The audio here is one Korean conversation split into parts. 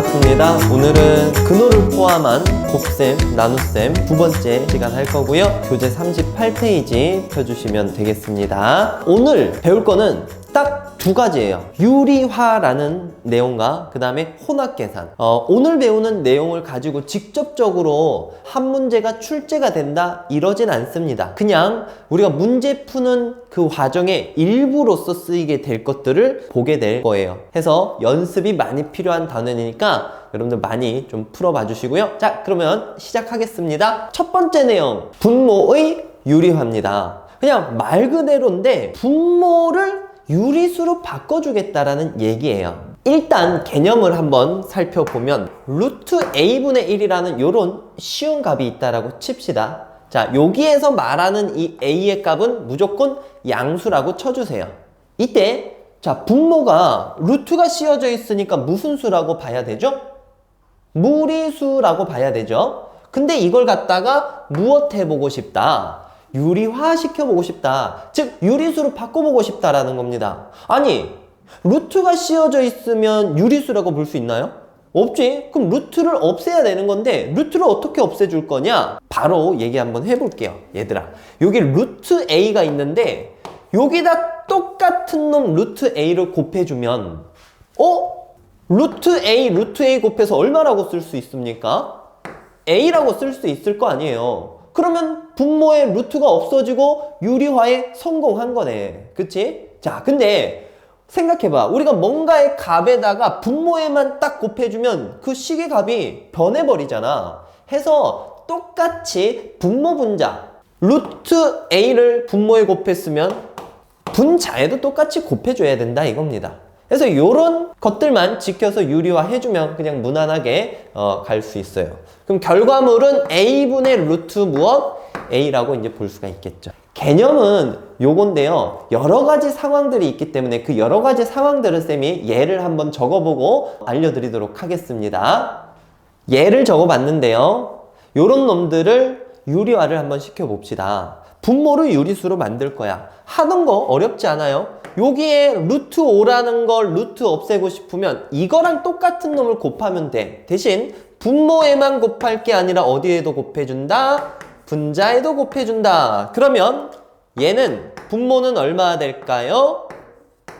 반갑습니다. 오늘은 근호를 포함한 곱셈, 나눗셈 두 번째 시간 할 거고요. 교재 38페이지 펴주시면 되겠습니다. 오늘 배울 거는 딱 두 가지예요. 유리화라는 내용과 그 다음에 혼합 계산. 어, 오늘 배우는 내용을 가지고 직접적으로 한 문제가 출제가 된다 이러진 않습니다. 그냥 우리가 문제 푸는 그 과정의 일부로서 쓰이게 될 것들을 보게 될 거예요. 해서 연습이 많이 필요한 단원이니까 여러분들 많이 좀 풀어봐 주시고요. 자, 그러면 시작하겠습니다. 첫 번째 내용, 분모의 유리화입니다. 그냥 말 그대로인데 분모를 유리수로 바꿔주겠다라는 얘기예요. 일단 개념을 한번 살펴보면 루트 a분의 1이라는 요런 쉬운 값이 있다라고 칩시다. 자, 여기에서 말하는 이 a의 값은 무조건 양수라고 쳐주세요. 이때 자, 분모가 루트가 씌워져 있으니까 무슨 수라고 봐야 되죠? 무리수라고 봐야 되죠. 근데 이걸 갖다가 무엇 해보고 싶다? 유리화 시켜보고 싶다. 즉, 유리수로 바꿔보고 싶다라는 겁니다. 아니, 루트가 씌워져 있으면 유리수라고 볼 수 있나요? 없지? 그럼 루트를 없애야 되는 건데, 루트를 어떻게 없애줄 거냐? 바로 얘기 한번 해볼게요. 얘들아. 여기 루트 A가 있는데, 여기다 똑같은 놈 루트 A를 곱해주면, 어? 루트 A, 루트 A 곱해서 얼마라고 쓸 수 있습니까? A라고 쓸 수 있을 거 아니에요. 그러면 분모의 루트가 없어지고 유리화에 성공한 거네. 그치? 자, 근데 생각해봐. 우리가 뭔가의 값에다가 분모에만 딱 곱해주면 그 식의 값이 변해버리잖아. 해서 똑같이 분모 분자, 루트 A를 분모에 곱했으면 분자에도 똑같이 곱해줘야 된다 이겁니다. 그래서 이런 것들만 지켜서 유리화 해주면 그냥 무난하게 어, 갈 수 있어요. 그럼 결과물은 a분의 루트 무엇? a라고 이제 볼 수가 있겠죠. 개념은 요건데요. 여러 가지 상황들이 있기 때문에 그 여러 가지 상황들을 쌤이 예를 한번 적어보고 알려드리도록 하겠습니다. 예를 적어봤는데요. 요런 놈들을 유리화를 한번 시켜봅시다. 분모를 유리수로 만들 거야. 하던 거 어렵지 않아요? 여기에 루트 5라는 걸 루트 없애고 싶으면 이거랑 똑같은 놈을 곱하면 돼. 대신 분모에만 곱할 게 아니라 어디에도 곱해준다? 분자에도 곱해준다. 그러면 얘는 분모는 얼마 될까요?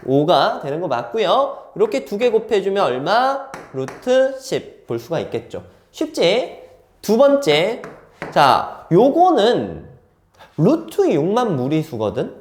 5가 되는 거 맞고요. 이렇게 두 개 곱해주면 얼마? 루트 10 볼 수가 있겠죠. 쉽지? 두 번째. 자, 요거는 루트 6만 무리수거든?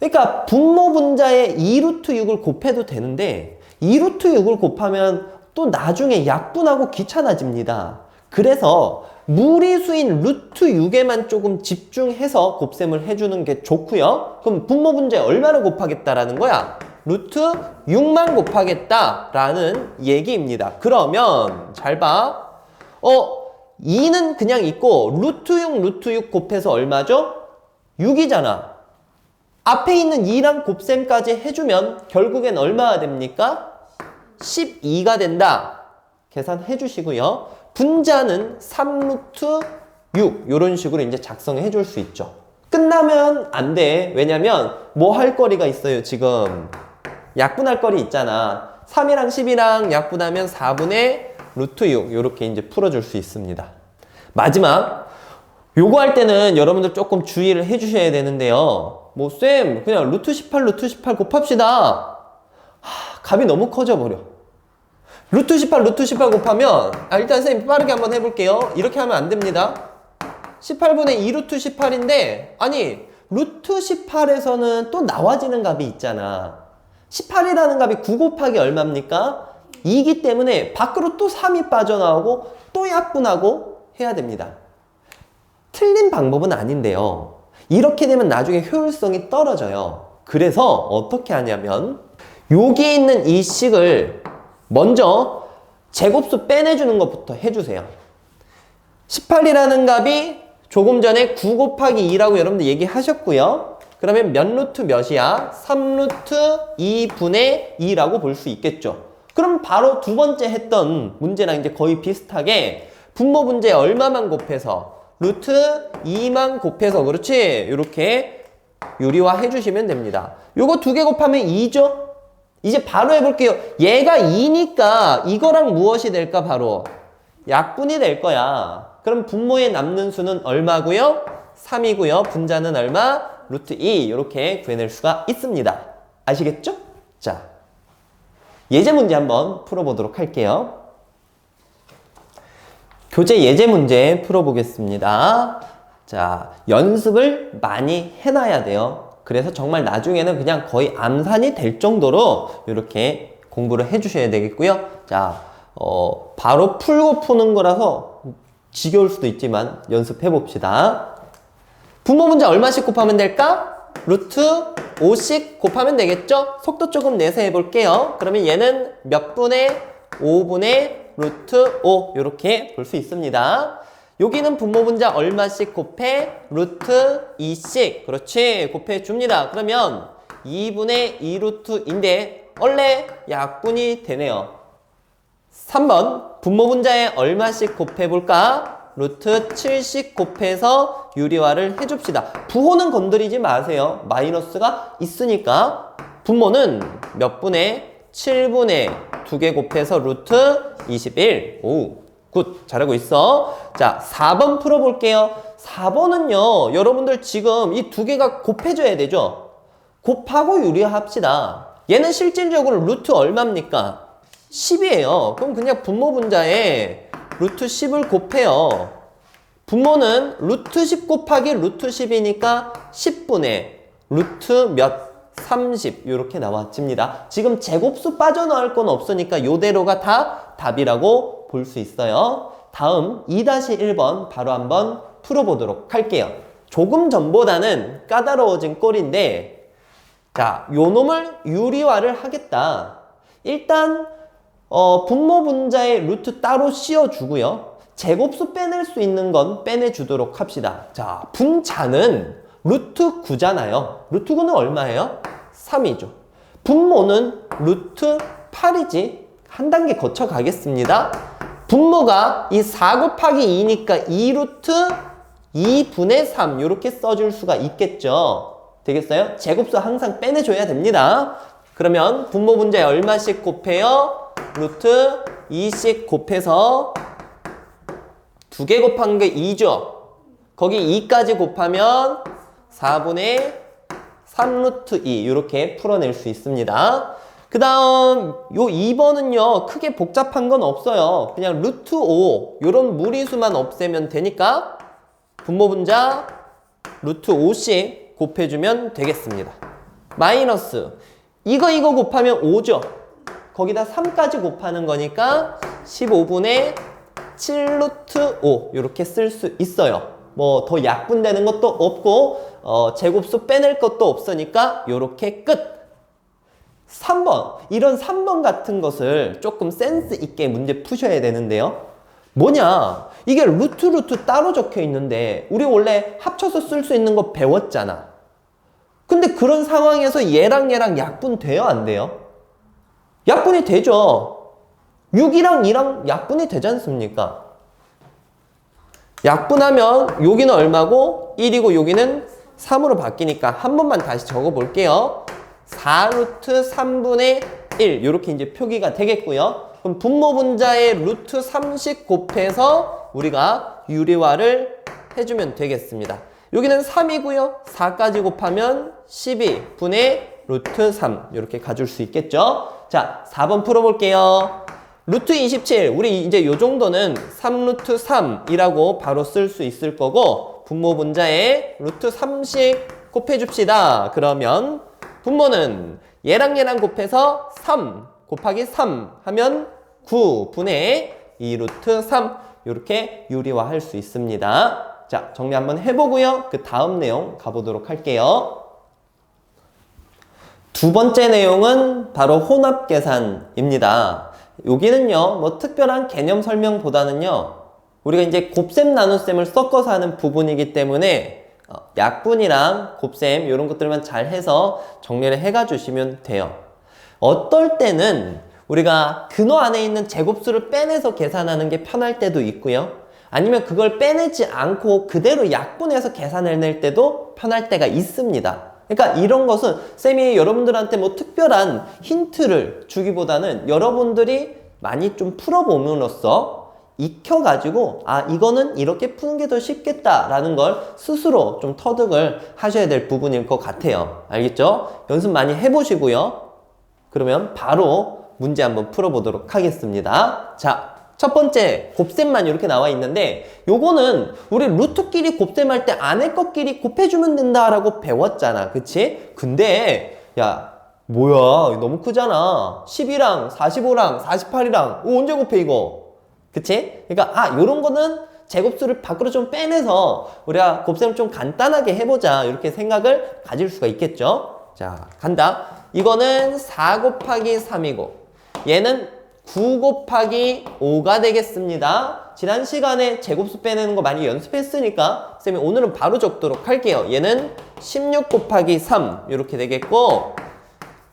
그러니까 분모 분자에 2루트 6을 곱해도 되는데 2루트 6을 곱하면 또 나중에 약분하고 귀찮아집니다. 그래서 무리수인 루트 6에만 조금 집중해서 곱셈을 해주는 게 좋고요. 그럼 분모 분자에 얼마를 곱하겠다라는 거야? 루트 6만 곱하겠다라는 얘기입니다. 그러면 잘 봐. 어, 2는 그냥 있고 루트 6, 루트 6 곱해서 얼마죠? 6이잖아. 앞에 있는 2랑 곱셈까지 해주면 결국엔 얼마가 됩니까? 12가 된다. 계산해 주시고요. 분자는 3루트 6 이런 식으로 이제 작성해 줄 수 있죠. 끝나면 안 돼. 왜냐면 뭐 할 거리가 있어요, 지금. 약분할 거리 있잖아. 3이랑 10이랑 약분하면 4분의 루트 6 이렇게 이제 풀어줄 수 있습니다. 마지막 요거 할 때는 여러분들 조금 주의를 해주셔야 되는데요. 뭐 쌤 그냥 루트 18 루트 18 곱합시다. 하, 값이 너무 커져 버려. 루트 18 루트 18 곱하면 아, 일단 쌤 빠르게 한번 해볼게요. 이렇게 하면 안 됩니다. 18분의 2 루트 18인데 아니 루트 18에서는 또 나와지는 값이 있잖아. 18이라는 값이 9 곱하기 얼마입니까? 2이기 때문에 밖으로 또 3이 빠져나오고 또 약분하고 해야 됩니다. 틀린 방법은 아닌데요. 이렇게 되면 나중에 효율성이 떨어져요. 그래서 어떻게 하냐면 여기 있는 이 식을 먼저 제곱수 빼내주는 것부터 해주세요. 18이라는 값이 조금 전에 9 곱하기 2라고 여러분들 얘기하셨고요. 그러면 몇 루트 몇이야? 3루트 2분의 2라고 볼 수 있겠죠. 그럼 바로 두 번째 했던 문제랑 이제 거의 비슷하게 분모 분자에 얼마만 곱해서 루트 2만 곱해서 그렇지? 이렇게 유리화 해주시면 됩니다. 요거 두 개 곱하면 2죠? 이제 바로 해볼게요. 얘가 2니까 이거랑 무엇이 될까 바로 약분이 될 거야. 그럼 분모에 남는 수는 얼마고요? 3이고요. 분자는 얼마? 루트 2 이렇게 구해낼 수가 있습니다. 아시겠죠? 자, 예제 문제 한번 풀어보도록 할게요. 교재 예제 문제 풀어보겠습니다. 자, 연습을 많이 해놔야 돼요. 그래서 정말 나중에는 그냥 거의 암산이 될 정도로 이렇게 공부를 해주셔야 되겠고요. 자, 어, 바로 풀고 푸는 거라서 지겨울 수도 있지만 연습해 봅시다. 분모 문제 얼마씩 곱하면 될까? 루트 5씩 곱하면 되겠죠? 속도 조금 내서 해볼게요. 그러면 얘는 몇 분의 5분의 루트 5 이렇게 볼 수 있습니다. 여기는 분모 분자 얼마씩 곱해? 루트 2씩 그렇지 곱해 줍니다. 그러면 2분의 2 루트인데 원래 약분이 되네요. 3번 분모 분자에 얼마씩 곱해볼까? 루트 7씩 곱해서 유리화를 해줍시다. 부호는 건드리지 마세요. 마이너스가 있으니까 분모는 몇 분의 7분의 2개 곱해서 루트 21. 오, 굿. 잘하고 있어. 자, 4번 풀어볼게요. 4번은요, 여러분들 지금 이 두 개가 곱해져야 되죠? 곱하고 유리화합시다. 얘는 실질적으로 루트 얼마입니까? 10이에요. 그럼 그냥 분모 분자에 루트 10을 곱해요. 분모는 루트 10 곱하기 루트 10이니까 10분의 루트 몇? 30 이렇게 나왔습니다. 지금 제곱수 빠져나올 건 없으니까 이대로가 다 답이라고 볼 수 있어요. 다음 2-1번 바로 한번 풀어보도록 할게요. 조금 전보다는 까다로워진 꼴인데 자, 요 놈을 유리화를 하겠다. 일단 어, 분모 분자의 루트 따로 씌워주고요. 제곱수 빼낼 수 있는 건 빼내주도록 합시다. 자, 분자는 루트 9잖아요. 루트 9는 얼마예요? 3이죠. 분모는 루트 8이지. 한 단계 거쳐 가겠습니다. 분모가 이 4 곱하기 2니까 2루트 2분의 3 이렇게 써줄 수가 있겠죠. 되겠어요? 제곱수 항상 빼내줘야 됩니다. 그러면 분모 분자에 얼마씩 곱해요? 루트 2씩 곱해서 두 개 곱한 게 2죠. 거기 2까지 곱하면 4분의 3루트 2 이렇게 풀어낼 수 있습니다. 그 다음 요 2번은요 크게 복잡한 건 없어요. 그냥 루트 5 요런 무리수만 없애면 되니까 분모 분자 루트 5씩 곱해주면 되겠습니다. 마이너스 이거 이거 곱하면 5죠. 거기다 3까지 곱하는 거니까 15분의 7루트 5 이렇게 쓸 수 있어요. 뭐 더 약분되는 것도 없고 어, 제곱수 빼낼 것도 없으니까 이렇게 끝. 3번 이런 3번 같은 것을 조금 센스 있게 문제 푸셔야 되는데요. 뭐냐 이게 루트 루트 따로 적혀 있는데 우리 원래 합쳐서 쓸 수 있는 거 배웠잖아. 근데 그런 상황에서 얘랑 얘랑 약분 돼요 안 돼요? 약분이 되죠. 6이랑 2랑 약분이 되지 않습니까? 약분하면 여기는 얼마고 1이고 여기는 3으로 바뀌니까 한 번만 다시 적어 볼게요. 4루트 3분의 1 이렇게 이제 표기가 되겠고요. 그럼 분모 분자의 루트 30 곱해서 우리가 유리화를 해주면 되겠습니다. 여기는 3이고요. 4까지 곱하면 12분의 루트 3 이렇게 가줄 수 있겠죠. 자, 4번 풀어볼게요. 루트 27 우리 이제 요 정도는 3루트 3이라고 바로 쓸 수 있을 거고 분모 분자에 루트 3씩 곱해줍시다. 그러면 분모는 얘랑 얘랑 곱해서 3 곱하기 3 하면 9분의 2루트 3 이렇게 유리화할 수 있습니다. 자 정리 한번 해보고요. 그 다음 내용 가보도록 할게요. 두 번째 내용은 바로 혼합 계산입니다. 여기는요, 뭐 특별한 개념 설명보다는요, 우리가 이제 곱셈 나눗셈을 섞어서 하는 부분이기 때문에 어, 약분이랑 곱셈 이런 것들만 잘 해서 정리를 해가 주시면 돼요. 어떨 때는 우리가 근호 안에 있는 제곱수를 빼내서 계산하는 게 편할 때도 있고요. 아니면 그걸 빼내지 않고 그대로 약분해서 계산을 낼 때도 편할 때가 있습니다. 그러니까 이런 것은 쌤이 여러분들한테 뭐 특별한 힌트를 주기보다는 여러분들이 많이 좀 풀어봄으로써 익혀가지고 아 이거는 이렇게 푸는 게 더 쉽겠다라는 걸 스스로 좀 터득을 하셔야 될 부분일 것 같아요. 알겠죠? 연습 많이 해보시고요. 그러면 바로 문제 한번 풀어보도록 하겠습니다. 자, 첫 번째 곱셈만 이렇게 나와 있는데 요거는 우리 루트끼리 곱셈할 때 안에 것끼리 곱해주면 된다라고 배웠잖아. 그치? 근데 야 뭐야 너무 크잖아. 10이랑 45랑 48이랑 언제 곱해 이거? 그치? 그러니까 아 요런 거는 제곱수를 밖으로 좀 빼내서 우리가 곱셈을 좀 간단하게 해보자 이렇게 생각을 가질 수가 있겠죠 자 간다 이거는 4 곱하기 3이고 얘는 9 곱하기 5가 되겠습니다 지난 시간에 제곱수 빼내는 거 많이 연습했으니까 쌤이 오늘은 바로 적도록 할게요 얘는 16 곱하기 3 이렇게 되겠고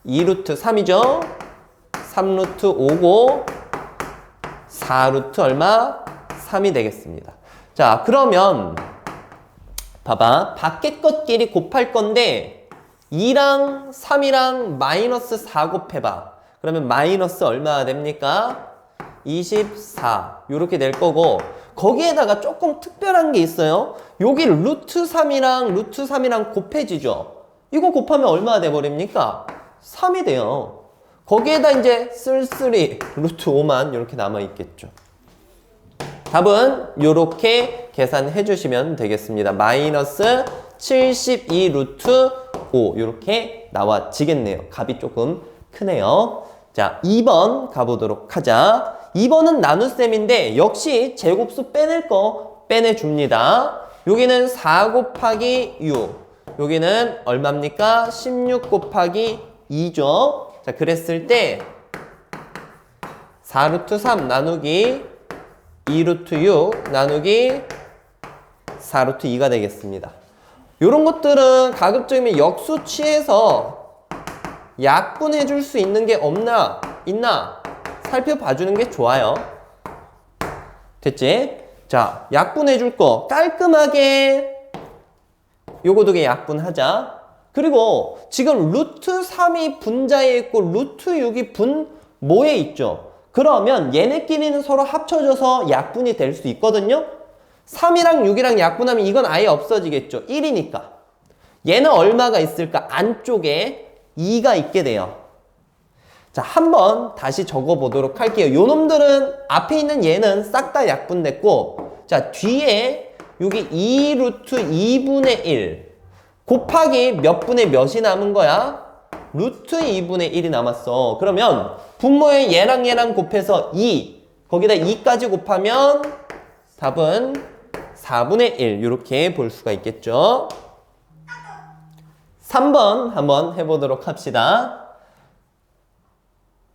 2루트 3이죠 3루트 5고 4루트 얼마? 3이 되겠습니다. 자, 그러면 봐봐. 밖에 것끼리 곱할 건데 2랑 3이랑 마이너스 4 곱해봐. 그러면 마이너스 얼마가 됩니까? 24 이렇게 될 거고 거기에다가 조금 특별한 게 있어요. 여기 루트 3이랑 루트 3이랑 곱해지죠. 이거 곱하면 얼마가 돼버립니까? 3이 돼요. 거기에다 이제 쓸쓸히 루트 5만 이렇게 남아 있겠죠. 답은 이렇게 계산해 주시면 되겠습니다. 마이너스 72 루트 5 이렇게 나와지겠네요. 값이 조금 크네요. 자, 2번 가보도록 하자. 2번은 나눗셈인데 역시 제곱수 빼낼 거 빼내줍니다. 여기는 4 곱하기 6 여기는 얼마입니까? 16 곱하기 2죠. 자, 그랬을 때 4루트 3 나누기 2루트 6 나누기 4루트 2가 되겠습니다. 이런 것들은 가급적이면 역수 취해서 약분해 줄 수 있는 게 없나 있나 살펴봐 주는 게 좋아요. 됐지? 자, 약분해 줄 거 깔끔하게 요거 두 개 약분하자. 그리고 지금 루트 3이 분자에 있고 루트 6이 분 모에 있죠. 그러면 얘네끼리는 서로 합쳐져서 약분이 될 수 있거든요. 3이랑 6이랑 약분하면 이건 아예 없어지겠죠. 1이니까. 얘는 얼마가 있을까? 안쪽에 2가 있게 돼요. 자, 한번 다시 적어보도록 할게요. 요 놈들은 앞에 있는 얘는 싹 다 약분됐고, 자, 뒤에 여기 2 루트 2분의 1 곱하기 몇 분의 몇이 남은 거야? 루트 2분의 1이 남았어. 그러면 분모에 얘랑 얘랑 곱해서 2, 거기다 2까지 곱하면 답은 4분의 1 이렇게 볼 수가 있겠죠. 3번 한번 해보도록 합시다.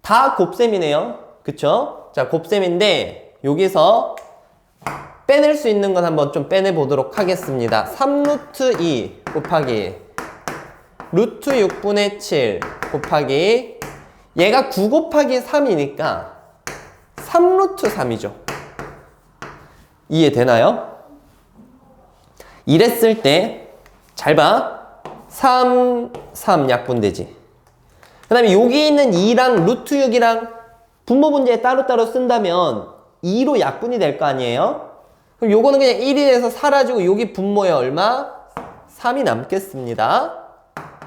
다 곱셈이네요. 그쵸? 자, 곱셈인데 여기서 빼낼 수 있는 건 한번 좀 빼내 보도록 하겠습니다. 3루트 2 곱하기 루트 6분의 7 곱하기 얘가 9 곱하기 3이니까 3루트 3이죠. 이해되나요? 이랬을 때 잘 봐. 3, 3 약분되지. 그 다음에 여기 있는 2랑 루트 6이랑 분모 문제에 따로따로 쓴다면 2로 약분이 될 거 아니에요? 그럼 요거는 그냥 1이 돼서 사라지고 여기 분모에 얼마? 3이 남겠습니다.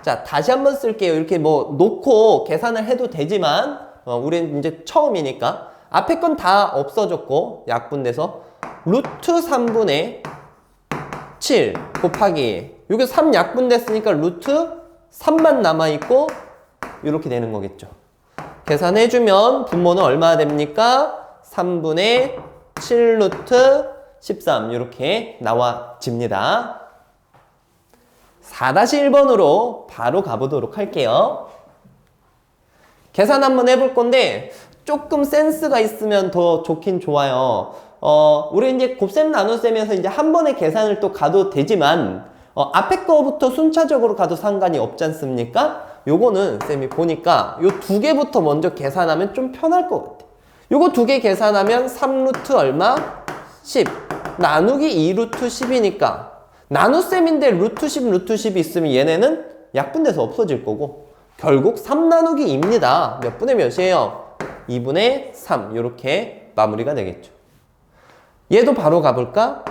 자, 다시 한번 쓸게요. 이렇게 뭐 놓고 계산을 해도 되지만 어, 우리는 이제 처음이니까 앞에 건 다 없어졌고 약분돼서 루트 3분의 7 곱하기 여기 3 약분됐으니까 루트 3만 남아있고 이렇게 되는 거겠죠. 계산해주면 분모는 얼마나 됩니까? 3분의 7 루트 13 이렇게 나와집니다. 4-1번으로 바로 가보도록 할게요. 계산 한번 해볼 건데 조금 센스가 있으면 더 좋긴 좋아요. 어, 우리 이제 곱셈 나눗셈에서 이제 한 번에 계산을 또 가도 되지만 어, 앞에 거부터 순차적으로 가도 상관이 없지 않습니까? 요거는 쌤이 보니까 요 두 개부터 먼저 계산하면 좀 편할 것 같아. 요거 두 개 계산하면 3루트 얼마? 10. 나누기 2루트 10이니까 나눗셈인데 루트 10, 루트 10이 있으면 얘네는 약분돼서 없어질 거고 결국 3 나누기 2입니다. 몇 분의 몇이에요? 2분의 3 이렇게 마무리가 되겠죠. 얘도 바로 가볼까?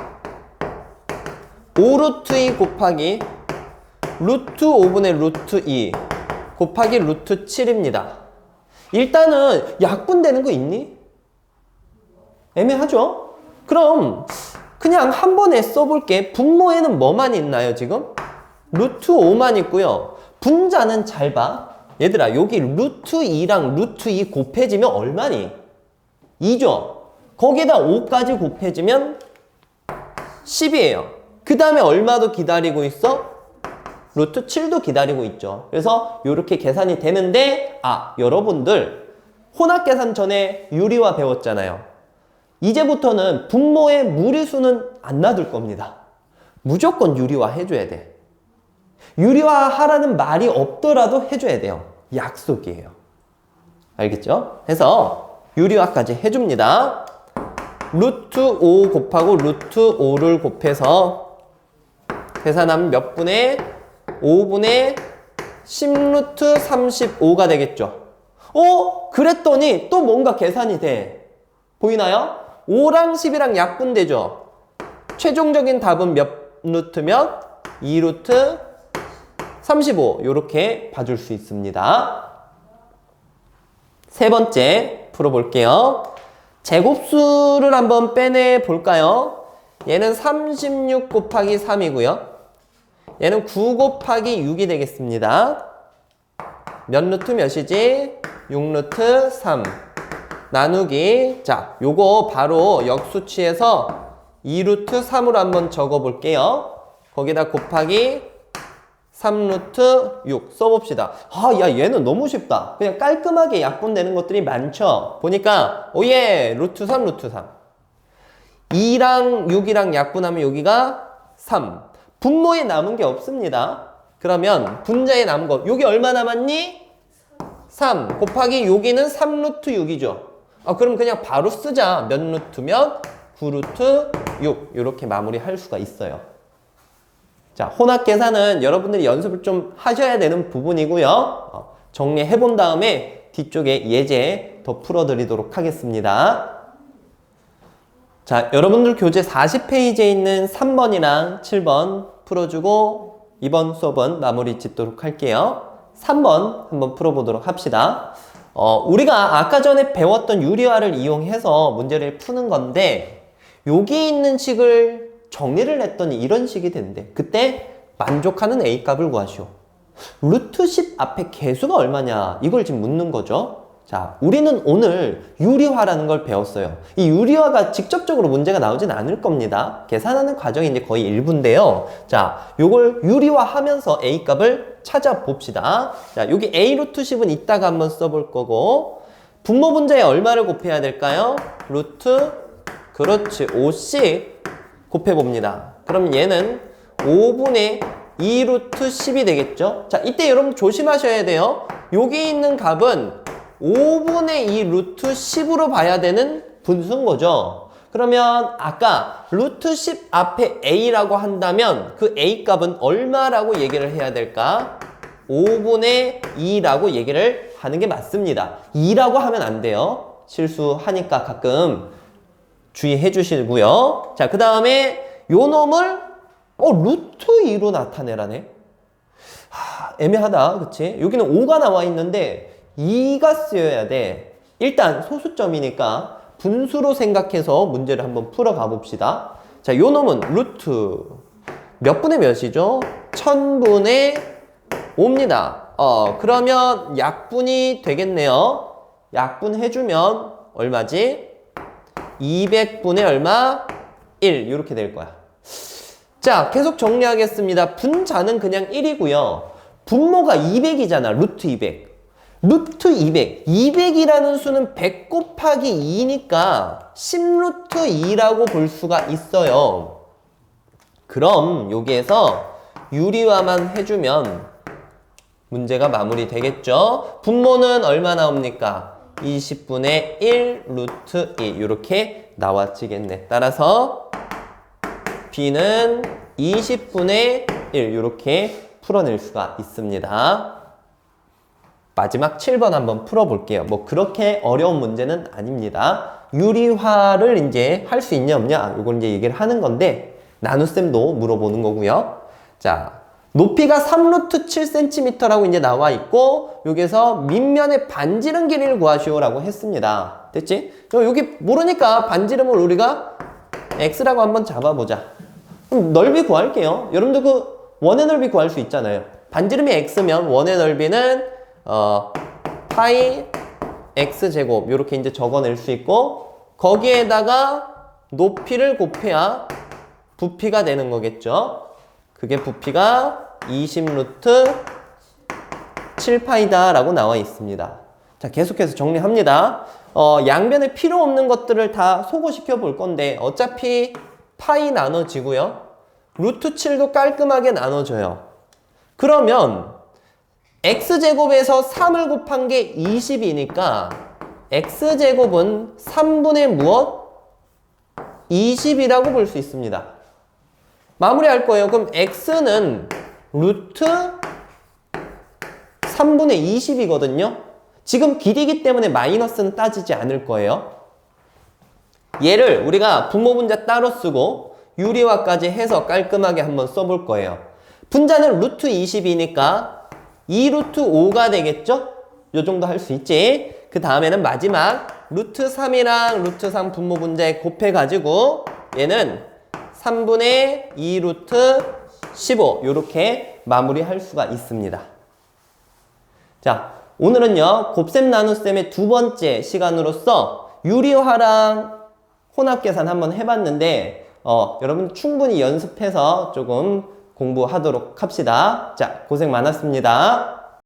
5 루트 2 곱하기 루트 5분의 루트 2 곱하기 루트 7입니다. 일단은 약분되는 거 있니? 애매하죠? 그럼 그냥 한 번에 써볼게. 분모에는 뭐만 있나요, 지금? 루트 5만 있고요. 분자는 잘 봐. 얘들아, 여기 루트 2랑 루트 2 곱해지면 얼마니? 2죠? 거기다 5까지 곱해지면 10이에요. 그 다음에 얼마도 기다리고 있어? 루트 7도 기다리고 있죠. 그래서 이렇게 계산이 되는데, 아, 여러분들, 혼합 계산 전에 유리화 배웠잖아요. 이제부터는 분모의 무리수는 안 놔둘 겁니다. 무조건 유리화 해줘야 돼. 유리화 하라는 말이 없더라도 해줘야 돼요. 약속이에요. 알겠죠? 해서 유리화까지 해줍니다. 루트 5 곱하고 루트 5를 곱해서 계산하면 몇 분의 5분의 10루트 35가 되겠죠. 어? 그랬더니 또 뭔가 계산이 돼. 보이나요? 5랑 10이랑 약분되죠. 최종적인 답은 몇 루트면 2루트 35 이렇게 봐줄 수 있습니다. 세 번째 풀어볼게요. 제곱수를 한번 빼내 볼까요? 얘는 36 곱하기 3이고요. 얘는 9 곱하기 6이 되겠습니다. 몇 루트 몇이지? 6 루트 3. 나누기. 자, 요거 바로 역수치에서 2루트 3으로 한번 적어 볼게요. 거기다 곱하기 3루트 6 써봅시다. 아, 야, 얘는 너무 쉽다. 그냥 깔끔하게 약분되는 것들이 많죠? 보니까, 오예! 루트 3, 루트 3. 2랑 6이랑 약분하면 여기가 3. 분모에 남은 게 없습니다. 그러면 분자에 남은 거, 여기 얼마 남았니? 3 곱하기 여기는 3루트 6이죠. 아, 그럼 그냥 바로 쓰자. 몇 루트면 9루트 6 이렇게 마무리할 수가 있어요. 자, 혼합 계산은 여러분들이 연습을 좀 하셔야 되는 부분이고요. 어, 정리해 본 다음에 뒤쪽에 예제 더 풀어드리도록 하겠습니다. 자, 여러분들 교재 40페이지에 있는 3번이랑 7번 풀어주고 이번 수업은 마무리 짓도록 할게요. 3번 한번 풀어보도록 합시다. 어, 우리가 아까 전에 배웠던 유리화를 이용해서 문제를 푸는 건데 여기 있는 식을 정리를 했더니 이런 식이 되는데 그때 만족하는 A 값을 구하시오. 루트 10 앞에 개수가 얼마냐 이걸 지금 묻는 거죠. 자, 우리는 오늘 유리화라는 걸 배웠어요. 이 유리화가 직접적으로 문제가 나오진 않을 겁니다. 계산하는 과정이 이제 거의 일부인데요. 자, 요걸 유리화 하면서 A 값을 찾아봅시다. 자, 여기 A 루트 10은 이따가 한번 써볼 거고, 분모 분자에 얼마를 곱해야 될까요? 루트, 그렇지, 5씩 곱해봅니다. 그럼 얘는 5분의 2 루트 10이 되겠죠? 자, 이때 여러분 조심하셔야 돼요. 여기 있는 값은 5분의 2 루트 10으로 봐야 되는 분수인 거죠. 그러면 아까 루트 10 앞에 a라고 한다면 그 a 값은 얼마라고 얘기를 해야 될까? 5분의 2라고 얘기를 하는 게 맞습니다. 2라고 하면 안 돼요. 실수하니까 가끔 주의해 주시고요. 자, 그 다음에 요 놈을 어, 루트 2로 나타내라네. 하, 애매하다. 그치? 여기는 5가 나와 있는데 2가 쓰여야 돼. 일단 소수점이니까 분수로 생각해서 문제를 한번 풀어가 봅시다. 자, 요 놈은 루트 몇 분의 몇이죠? 1000분의 5입니다. 어, 그러면 약분이 되겠네요. 약분해주면 얼마지? 200분의 얼마? 1 이렇게 될 거야. 자, 계속 정리하겠습니다. 분자는 그냥 1이고요. 분모가 200이잖아. 루트 200. 루트 200. 200이라는 수는 100 곱하기 2니까 10루트 2라고 볼 수가 있어요. 그럼 여기에서 유리화만 해주면 문제가 마무리 되겠죠? 분모는 얼마 나옵니까? 20분의 1 루트 2 이렇게 나와지겠네. 따라서 B는 20분의 1 이렇게 풀어낼 수가 있습니다. 마지막 7번 한번 풀어볼게요. 뭐 그렇게 어려운 문제는 아닙니다. 유리화를 이제 할 수 있냐 없냐 이걸 이제 얘기를 하는 건데 나눗셈도 물어보는 거고요. 자 높이가 3루트 7cm라고 이제 나와 있고 여기서 밑면의 반지름 길이를 구하시오라고 했습니다. 됐지? 그럼 여기 모르니까 반지름을 우리가 x라고 한번 잡아보자. 그럼 넓이 구할게요. 여러분들 그 원의 넓이 구할 수 있잖아요. 반지름이 x면 원의 넓이는 어 파이 x 제곱 이렇게 이제 적어낼 수 있고 거기에다가 높이를 곱해야 부피가 되는 거겠죠. 그게 부피가 20루트 7파이다 라고 나와 있습니다. 자, 계속해서 정리합니다. 어, 양변에 필요 없는 것들을 다 소거시켜 볼 건데 어차피 파이 나눠지고요. 루트 7도 깔끔하게 나눠져요. 그러면 x제곱에서 3을 곱한 게 20이니까 x제곱은 3분의 무엇? 20이라고 볼 수 있습니다. 마무리할 거예요. 그럼 x는 루트 3분의 20이거든요. 지금 길이기 때문에 마이너스는 따지지 않을 거예요. 얘를 우리가 분모 분자 따로 쓰고 유리화까지 해서 깔끔하게 한번 써볼 거예요. 분자는 루트 20이니까 2 루트 5가 되겠죠? 요 정도 할 수 있지. 그 다음에는 마지막 루트 3이랑 루트 3 분모 분자에 곱해가지고 얘는 3분의 2 루트 15 요렇게 마무리할 수가 있습니다. 자, 오늘은요, 곱셈 나눗셈의 두 번째 시간으로서 유리화랑 혼합 계산 한번 해봤는데, 어, 여러분 충분히 연습해서 조금 공부하도록 합시다. 자, 고생 많았습니다.